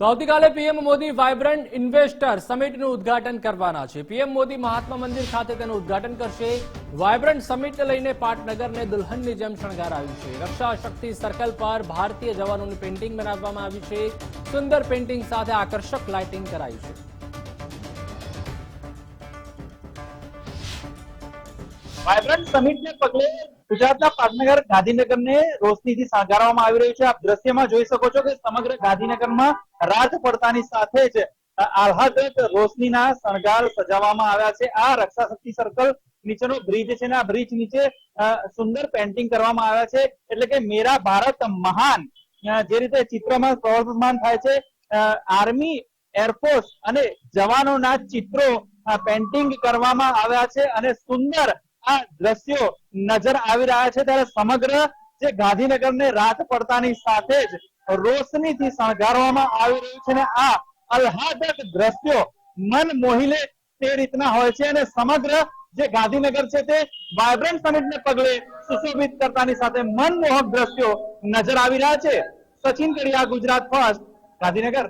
આવતીકાલે PM Modi vibrant investor સમિટનું ઉદઘાટન કરવાના છે. પીએમ મોદી મહાત્મા મંદિર ખાતે તેનું ઉદઘાટન કરશે. વાયબ્રન્ટ સમિટને લઈને પાટનગરને દુલ્હનની જેમ શણગારાયું છે. રક્ષા શક્તિ સર્કલ પર ભારતીય જવાનોની પેઇન્ટિંગ બનાવવામાં આવી છે. સુંદર પેઇન્ટિંગ સાથે આકર્ષક લાઇટિંગ કરાયું છે. વાયબ્રન્ટ સમિટને પગલે ગુજરાતના પાટનગર ગાંધીનગરને રોશનીથી શણગારવામાં આવી રહ્યું છે. આપ દ્રશ્યમાં જોઈ શકો છો કે સમગ્ર ગાંધીનગરમાં રાત પડતાની સાથે જ આહલાદક રોશનીના શણગાર સજાવવામાં આવ્યા છે. આ રક્ષા શક્તિ સર્કલ નીચેનો બ્રિજ છે ને આ બ્રિજ નીચે સુંદર પેન્ટિંગ કરવામાં આવ્યા છે. એટલે કે મેરા ભારત મહાન જે રીતે ચિત્રમાં પ્રવર્તમાન થાય છે આર્મી, એરફોર્સ અને જવાનોના ચિત્રો પેન્ટિંગ કરવામાં આવ્યા છે અને સુંદર આ દ્રશ્યો નજર આવી રહ્યા છે ત્યારે સમગ્ર જે ગાંધીનગરને રાત પડતાની સાથે જ રોશનીથી શણગારવામાં આવી રહ્યું છે અને આ અલ્હાદક દ્રશ્યો મન મોહિલે તે રીતના હોય છે અને સમગ્ર જે ગાંધીનગર છે તે વાયબ્રન્ટ સમિટને પગલે સુશોભિત કરતાની સાથે મનમોહક દ્રશ્યો નજર આવી રહ્યા છે. સચિન કડિયા, ગુજરાત ફર્સ્ટ, ગાંધીનગર.